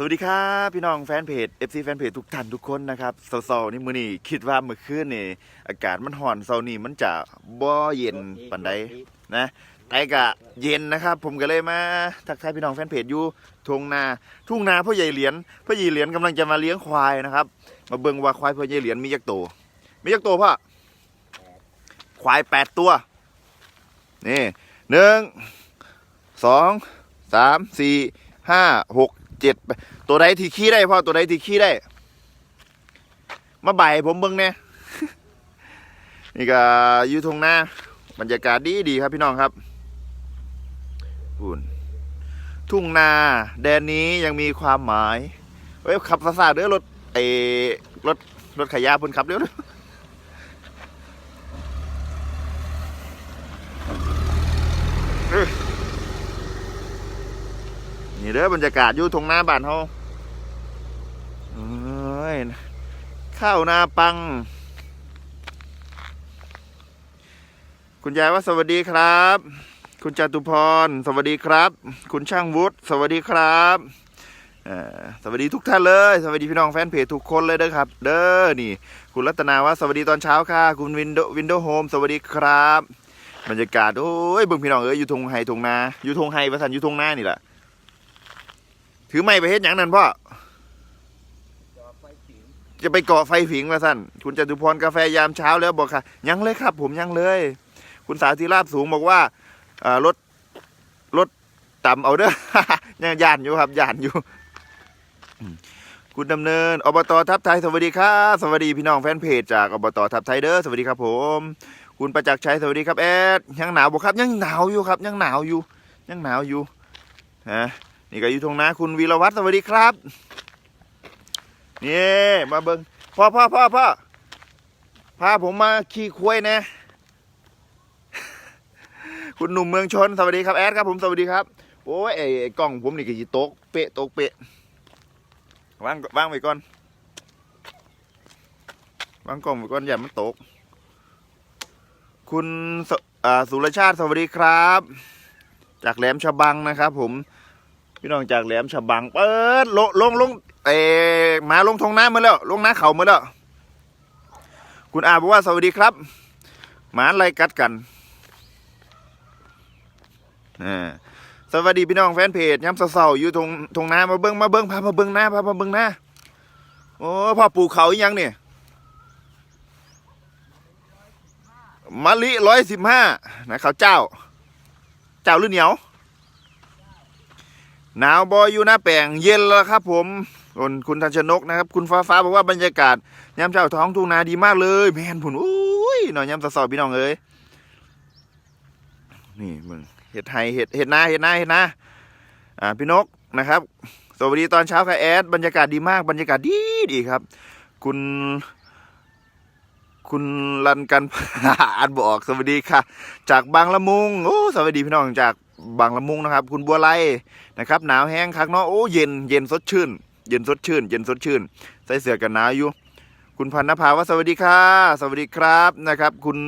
สวัสดีครับพี่น้องแฟนเพจ FC แฟนเพจทุกท่านทุกคนนะครับเซาๆนี่มื้อนี้คิดว่าเมื่อคืนนี่อากาศมันร้อนเซานี่มันจะบ่เย็นปานใดนะแต่ก็เย็นนะครับ ผมก็เลยมาทักทายพี่น้องแฟนเพจอยู่ทุ่งนาทุ่งนาพ่อใหญ่เหรียญพ่อใหญ่เหรียญกำลังจะมาเลี้ยงควายนะครับ มาเบิ่งว่าควายพ่อใหญ่เหรียญมีจักโตวมีจักโตวพ่อควายแปดตัวนี่หนึ่งสองสามสี่ห้าหก เจ็ดตัวใดที่ขี้ได้พ่อตัวใดที่ขี้ได้ มาบ่ายให้ผมเบิ่งเนี่ยนี่ก็อยู่ทงหน้าบรรยากาศดีดีครับพี่น้องครับอุ่นทุ่งนาแดนนี้ยังมีความหมายเฮ้ยขับซาซาเด้อรถไอ้รถรถขยยาเพิ่นขับเร็วเด้อ นี่เด้อบรรยากาศอยู่ทงหน้าบ้านเฮาเอ้ยข้าวนาปัง คุณยายว่าสวัสดีครับ คุณจตุพร สวัสดีครับ คุณช่างวุฒิสวัสดีครับอ่อสวัสดีทุกท่านเลย สวัสดีพี่น้องแฟนเพจทุกคนเลยเด้อครับ เด้อนี่ คุณรัตนาว่าสวัสดีตอนเช้าค่ะ คุณวินโดวินโดโฮมสวัสดีครับ บรรยากาศโอ้ยเบิ่งพี่น้องเอ้ยอยู่ทงไฮทงนาอยู่ทงไฮประสันอยู่ทงนานี่แหละ ถือไม้ไปเฮ็ดหยังนั่นพ่อ จะไปเกาะไฟผิงมาสั่นคุณจตุพรกาแฟยามเช้าแล้วบอกค่ะ ยังเลยครับ ผมยังเลย คุณสาวที่ราบสูงบอกว่าเอ่อรถรถต่ำเอาเด้อ ยังย่านอยู่ครับย่านอยู่ คุณดำเนินอบตทับไทยสวัสดีครับสวัสดีพี่น้องแฟนเพจจากอบตทับไทยเด้อสวัสดีครับ ผม คุณประจักษ์ชัยสวัสดีครับแอดยังหนาวบ่ครับ ยังหนาวอยู่ครับ ยังหนาวอยู่ ยังหนาวอยู่ฮะ นี่ก็อยู่ตรงนาคุณวีรวัตรสวัสดีครับนี่มาเบิงพ่อพ่อพ่อพ่อพาผมมาขี่ควายนะ คุณหนุ่มเมืองชนสวัสดีครับแอดครับผมสวัสดีครับโอ้ยไอ้กล้องผมนี่ก็จีตกเปะโตกเปะวางวางไว้ก่อนวางกล้องไว้ก่อนอย่ามันตก คุณส,สุรชาติสวัสดีครับ จากแหลมฉบังนะครับ ผม พี่น้องจากแหลมฉบังเปิดลงลงลงเอมาลงทงน้ำมาแล้ว ลงน้าเขามาแล้ว คุณอาบอกว่าสวัสดีครับ หมาอะไรกัดกันสวัสดีพี่น้องแฟนเพจย้ำเสาๆอยู่ตรงตรงน้ามาเบิ้งมาเบิ้งพามาเบิ้งหน้าพามาเบิ้งหน้าโอ้พ่อปลูกเขาอีกยังเนี่ยมะลิร้อยสิบห้านะข้าวเจ้า เจ้าหรือเหนียว หนาวบอยอยู่หน้าแปลงเย็นแล้วครับ ผมคุณคุณทันชนกนะครับ คุณฟ้าฟ้าบอกว่าบรรยากาศยามเช้าท้องทุ่งนาดีมากเลยแมนผุนอุ้ยหน่อยยามเสาๆพี่น้องเอ้ยนี่มึงเห็ดไห่เห็ดเห็ดนาเห็ดนาเห็ดนาอ่าพี่นกนะครับสวัสดีตอนเช้าค่ะแอดบรรยากาศดีมากบรรยากาศดีดีครับ คุณ คุณรันกันอ่านบอกสวัสดีค่ะ จากบางละมุงโอ้สวัสดีพี่น้องจาก บางละมุงนะครับ คุณบัวไลนะครับหนาวแห้งคักเนาะโอ้เย็นเย็นสดชื่น เย็นสดชื่น เย็นสดชื่น ใส่เสื้อกันหนาวอยู่ คุณพันนภาว่าสวัสดีค่ะ สวัสดีครับนะครับ คุณ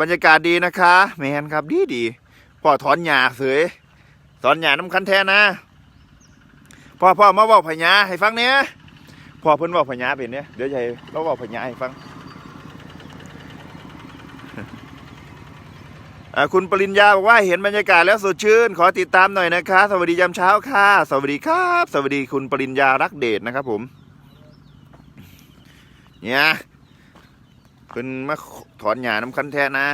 บรรยากาศดีนะคะแมนครับดีดีพ่อถอนหญ้าเสยถอนหญ้าน้ำคันแท้นะพ่อพ่อมาบอกพญาให้ฟังเนี่ยพ่อเพิ่นบอกพญาเป็นเนี่ยเดี๋ยวให้เราบอกพญาให้ฟัง อ่า คุณปริญญาบอกว่าเห็นบรรยากาศแล้วสดชื่น ขอติดตามหน่อยนะคะ สวัสดียามเช้าค่ะ สวัสดีครับ สวัสดีคุณปริญญารักเดชนะครับผมเนี่ยเพิ่นมาถอนหญ้าน้ำคันแท้นะ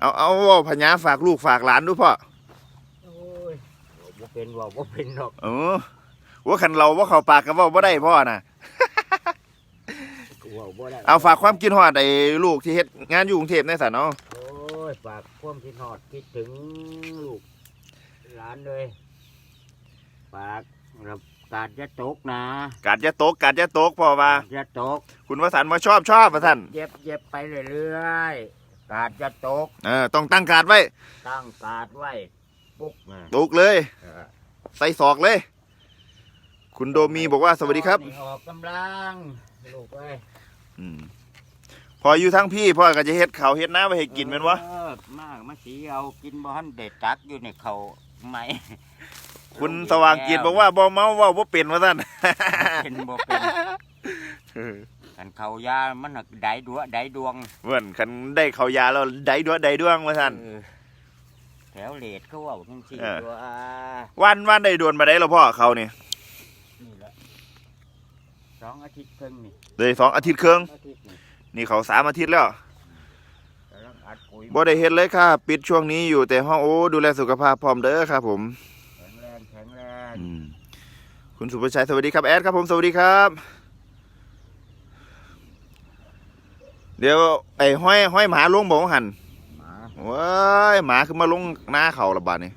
เอาเอาเว่าพญาฝากลูกฝากหลานด้วยพ่อโอ้ยบ่เป็นว่าบ่เป็นหรอกเออว่าขันเราว่าเขาปากกับว่าบ่ได้พ่อน่ะ ว่าบ่ได้เอาฝากความกินฮอดไอ้ลูกที่เฮ็ดงานอยู่กรุงเทพในสันเนาะโอ้ยฝากความคิดฮอดคิดถึงลูกหลานเลยฝากรับกาดจะตกนะกาดจะตกกาดจะตกพ่อว่ากาดจะตกคุณวสันต์มาชอบชอบวสันต์เย็บเย็บไปเรื่อยๆกาดจะตกเออต้องตั้งกาดไว้ตั้งกาดไว้ปุ๊บนะตกเลย เออใส่ศอกเลย คุณโดมีบอกว่าสวัสดีครับนี่ออกกำลังลูกเอ้ย อืมพออยู่ทั้งพี่พ่อก็จะเฮ็ดเขาวเฮ็ดน้ำไปให้กินแม่นวะเออมากมาสีเอากินบ่ทันเด็ดตักอยู่ในเขาไหมคุณสว่างกิจบอกว่าบ่เมาเว่าบ่เป็นว่าซั่นเป็นบ่เป็นกันเขายามันน่ะได้ดัวได้ดวงเหมือนคันได้เขาวยาแล้วได้ดวงได้ดวงว่าซั่น เออแถวเลดเขาเว่าจังซี่เออ ตัวอ่าวันวันได้ดวนมาได้แล้วพ่อเขานี่นี่แหละสองอาทิตย์ครึ่งนี่ เลยสองอาทิตย์ครึ่งอาทิตย์นี่นี่เขาสามอาทิตย์แล้วกำลังอัดปุ๋ยบ่ได้เฮ็ดเลยครับปิดช่วงนี้อยู่แต่ห้องโอ้ดูแลสุขภาพพร้อมเด้อครับผมแข็งแรงแข็งแรงอืมคุณสุภชัยสวัสดีครับแอดครับผมสวัสดีครับ เดี๋ยวไอ้ห้อยห้อยหมาลงบอกว่าหันหมา ว้ายหมาขึ้นมาลงหน้าเขาละบาดนี่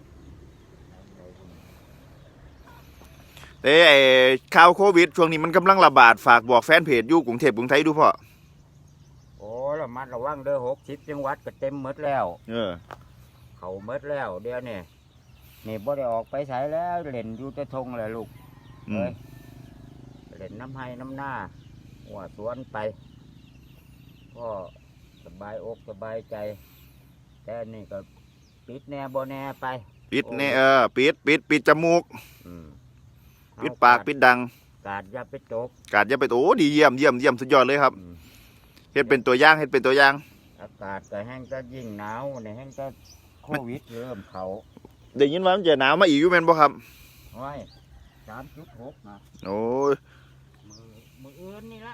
เอ้ไอ้ข่าวโควิด ช่วงนี้มันกำลังระบาดฝากบอกแฟนเพจอยู่กรุงเทพกรุงไทยดูพ่อโอ้ระมัดระวังเด้อหกสิบจังหวัดก็เต็มหมดแล้ว เออ เขาหมดแล้ว เดี๋ยวนี่นี่บ่ได้ออกไปไสแล้วเล่นอยู่แต่ทงแหละลูกอืมเอ้ยเล่นน้ำให้น้ำหน้าหัวสวนไปก็สบายอกสบายใจ แต่นี่ก็ปิดแน่บ่แน่ไป ปิดเนี่ยเออปิดปิดปิดจมูก อืม ปิดปากปิดดัง กาดอย่าไปจกกาดอย่าไปโอ้ดีเยี่ยมเยี่ยมเยี่ยมสุดยอดเลยครับอืมเฮ็ดเป็นตัวอย่างเฮ็ดเป็นตัวอย่าง อากาศก็แห้งก็ยิ่งหนาวเนี่ยแห้งก็โควิดเริ่มเขาได้ยินว่ามันจะหนาวมาอีกอยู่แม่นบ่ครับไว้สามจุดหกนะโอ้ยมือมืออื่นนี่ละ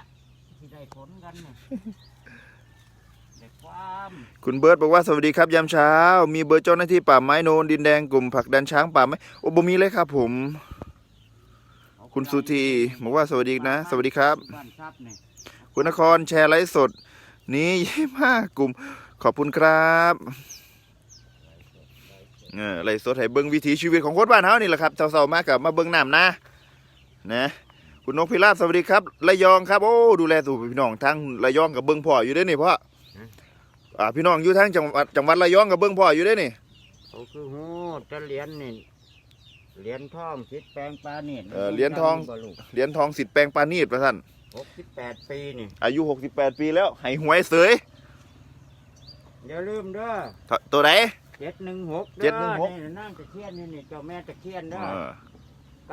ที่ได้ผลกันเนี่ย ได้ความคุณเบิร์ตบอกว่าสวัสดีครับยามเช้า มีเบอร์เจ้าหน้าที่ป่าไม้โนนดินแดงกลุ่มผลักดันช้างป่าไม้โอ้บ่มีเลยครับผม คุณสุธีบอกว่าสวัสดีนะ สวัสดีครับ บ้านทรัพย์เนี่ยคุณนครแชร์ไลฟ์สด นี้เยี่ยมากกลุ่มขอบคุณครับเออไลฟ์สดให้เบิ่งวิถีชีวิตของคนบ้านเฮานี่แหละครับเช้าๆมากับมาเบิ่งน้ำนะ นะ คุณนกพิราบสวัสดีครับระยองครับ โอ้ดูแลสู่พี่น้องทั้งระยองกับเบิ่งพ่ออยู่เด้อนี่พ่ออ่าพี่น้องอยู่ทั้งจังหวัดจังหวัดระยองกับเบิ่งพ่ออยู่เด้อนี่ เขาคือโหจะเหรียญนี่ เหรียญทองจิตแปลงปลานี่เออเหรียญทองบ่ลูกเหรียญทองสิทธิ์แปลงปานีดประท่านหกสิบแปดปีนี่อายุ 68 ปีแล้วให้หวยเสยอย่าลืมเด้อตัวไหน เจ็ดหนึ่งหกเจ็ดหนึ่งหกนี่นั่งตะเคียนนี่นี่เจ้าแม่ตะเคียนเอเด้ออ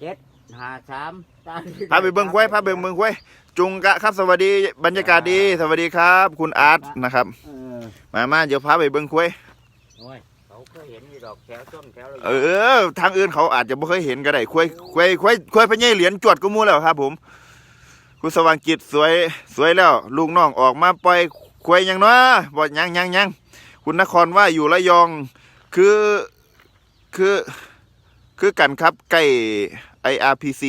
เจ็ดห้าสามตามที่พาไปเบิ่งควายพาไปเบิ่งควายจุงกะครับสวัสดีบรรยากาศดีสวัสดีครับ คุณอาร์ตนะครับ เออมามาเดี๋ยวพาไปเบิ่งควายโอ้ย เขาเคยเห็นอยู่ดอกแถวต้นแถวอะไรเออ ทางอื่นเขาอาจจะไม่เคยเห็นก็ได้ควยควยควยควยพญายเหรียญจวดก็มูแล้วครับ ผมคุณสว่างจิตสวยสวยแล้ว ลูกน้องออกมาปล่อยควยยังเนาะบ่ยังยังยังคุณนครว่าอยู่ระยองคือคือคือกันครับใกล้ IRPC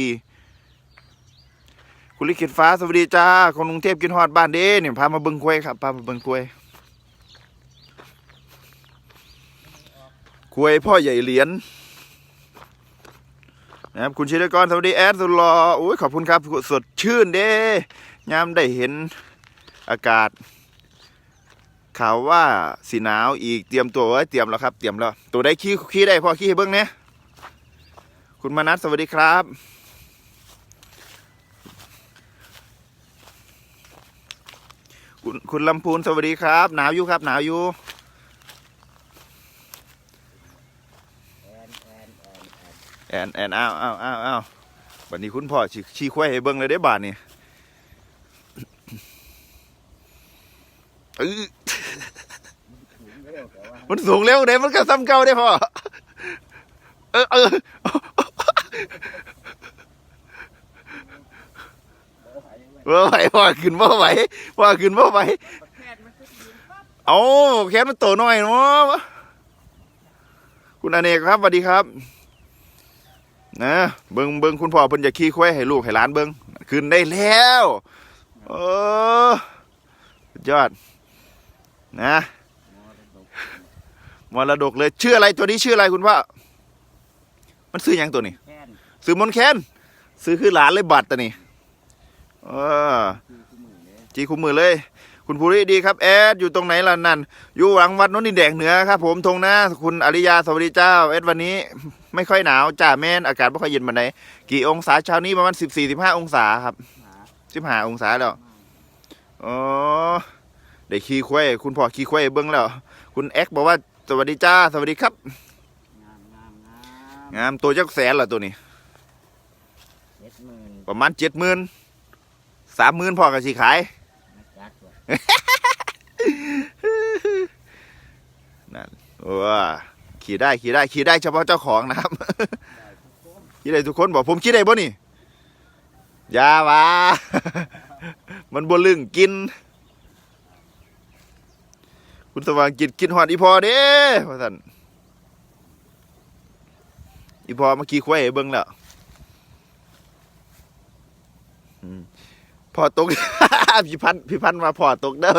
คุณลิขิตฟ้าสวัสดีจ้าคนกรุงเทพกินฮอดบ้านเด้เนี่ยพามาเบิ่งควยครับพามาเบิ่งควย ควยพ่อใหญ่เหรียญนะครับคุณชิรกรสวัสดีแอดสุดหลอโอ้ยขอบคุณครับสดชื่นเด้ยามได้เห็นอากาศ ข่าวว่าสีหนาวอีกเตรียมตัวไว้เตรียมแล้วครับ เตรียมแล้ว ตัวได้ขี้ขี้ได้พอขี้เบิ้งเนี่ยคุณมนัสสวัสดีครับ คุณคุณลำพูนสวัสดีครับ หนาวอยู่ครับ หนาวอยู่ แอนแอนอ้าวอ้าวอ้าวอ้าวบัดนี้คุณพ่อชี้ควายให้เบิ้งเลยได้บาทนี่เออสูงแต่ว่ามันสูงเร็วเด้มันก็ซ้ำเก่าได้พ่อ เออเออบ่ไหวเว้ยว่าไหวว่าขึ้นว่าไหวว่าขึ้นว่าไหวเอาแค่มันโตหน่อยเนาะคุณอเนกครับสวัสดีครับ นะเบิงเบิงคุณพ่อเพิ่นจะขี้ควายให้ลูกให้หลานเบิงขึ้นได้แล้วเออสุดยอดนะมรดกเลยชื่ออะไรตัวนี้ชื่ออะไรคุณพ่อมันซื้อหยังตัวนี้แค่นซื้อมนต์แคนซื้อคือหลานเลยบัตรตัวนี้เออคือคู่มือเลยจีคุมมือเลย คุณภูริดีครับแอดอยู่ตรงไหนล่ะนั่น อยู่หลังวัดโน้นดินแดงเหนือครับผมทงนะคุณอริยาสวัสดีเจ้าแอดวันนี้ไม่ค่อยหนาวจ่าแม่นอากาศไม่ค่อยเย็นมาไหนใดกี่องศาเช้านี้ประมาณสิบสี่สิบห้าองศาครับหาสิบห้าองศาแล้วมาอ๋อได้ขี่ควายคุณพ่อขี่ควายเบิ้งแล้ว คุณแอ็กบอกว่าสวัสดีจ้าสวัสดีครับงามงามงามงามตัวจักแสนละตัวนี้เจ็ดหมื่นประมาณเจ็ดหมื่นสามหมื่นพ่อก็สิขาย นั่นว้าขี่ได้ขี่ได้ขี่ได้เฉพาะเจ้าของนะครับขี่ได้ทุกคนบอกผมขี่ได้บ่นี่ยาวามันบ่ลึงกิน คุณสว่างกินกินหอดอีพอเด้ว่าสันอีพอเมื่อกี้ควายเบิ่งแล้วอืม พอตก พี่พันธุ์พี่พันธุ์มาพอตกเด้อ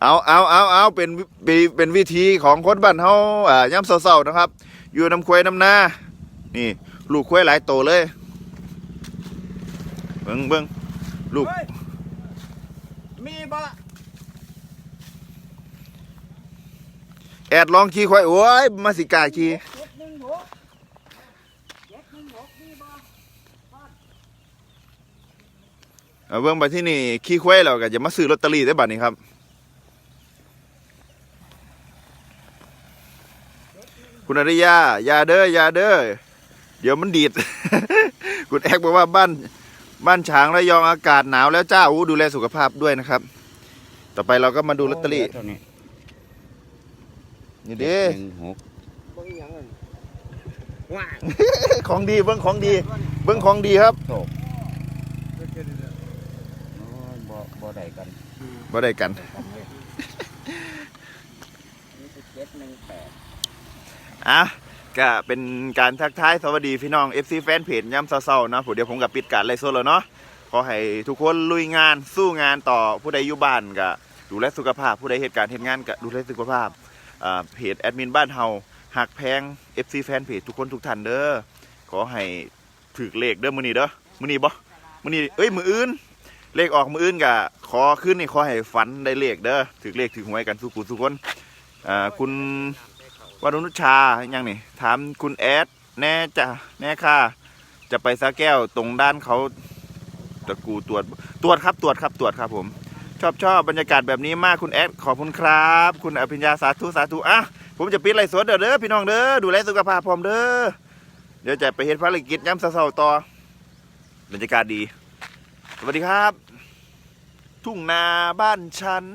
เอาเอาเอาเอาเป็นเป็นเป็นวิธีของคนบ้านเฮาอ่าย่ำเศร้าๆนะครับ อยู่น้ำควายน้ำนา นี่ ลูกควายหลายโตเลย เบิ่งเบิ่งลูกเฮ้ยมีบ่แอดลองขี่ควายโอ้ยมาสิกล้าขี่ เจ็ดหนึ่งหกเจ็ดหนึ่งหกมีบ่ เอาเบิ่งไปที่นี่ขี่ควายแล้วก็จะมาซื้อลอตเตอรี่ได้บัดนี้ครับคุณอริยาอย่าเด้ออย่าเด้อเดี๋ยวมันดีด คุณแอกบอกว่าบ้านบ้านฉางระยองอากาศหนาวแล้วจ้าอู้ดูแลสุขภาพด้วยนะครับ ต่อไปเราก็มาดูลอตเตอรี่ตัวนี้นี่เด้หนึ่งหกบ่อีหยังนั่นว้ายของดีเบิ้งของดี เบิ้งของดีครับ โตก เฮ็ดได้แล้ว โอ้ยบ่บ่ ได้กันบ่ได้กัน กันเลยนี่คือเจ็ดหนึ่งแปดอะก็เป็นการทักทายสวัสดีพี่น้อง FC แฟนเพจย้ำเศร้าๆเนาะผมเดี๋ยวผมกับปิดการไลฟ์สดแล้วเนาะขอให้ทุกคนลุยงานสู้งานต่อผู้ใดอยู่บ้านก็ดูแลสุขภาพ ผู้ใดเหตุการณ์เหตุงานก็ดูแลสุขภาพอ่าเพจแอดมินบ้านเฮาหักแพง FC แฟนเพจทุกคนทุกท่านเด้อขอให้ถือเลขเด้อมื้อนี้เด้อมื้อนี้บ่มื้อนี้เอ้ยมื้ออื่น เลขออกมืออื่นก็ขอขึ้นนี่ขอให้ฝันได้เลขเด้อถือเลขถือหวยกันทุกผู้ทุกคนอ่าคุณวารุณชายังนี่ถามคุณแอดแน่จ้ะแน่ค่ะ จะไปสาแก้วตรงด้านเขาตะกูตรวจตรวจครับตรวจครับตรวจครับผม ชอบชอบบรรยากาศแบบนี้มากคุณแอดขอบคุณครับ คุณอภิญญาสาธุสาธุอะผมจะปิดไลฟ์สดเด้อเด้อพี่น้องเด้อดูแลสุขภาพพร้อมเด้อเดี๋ยวจะไปเฮ็ดภารกิจย้ำเสาต่อบรรยากาศดี สวัสดีครับ ทุ่งนาบ้านฉัน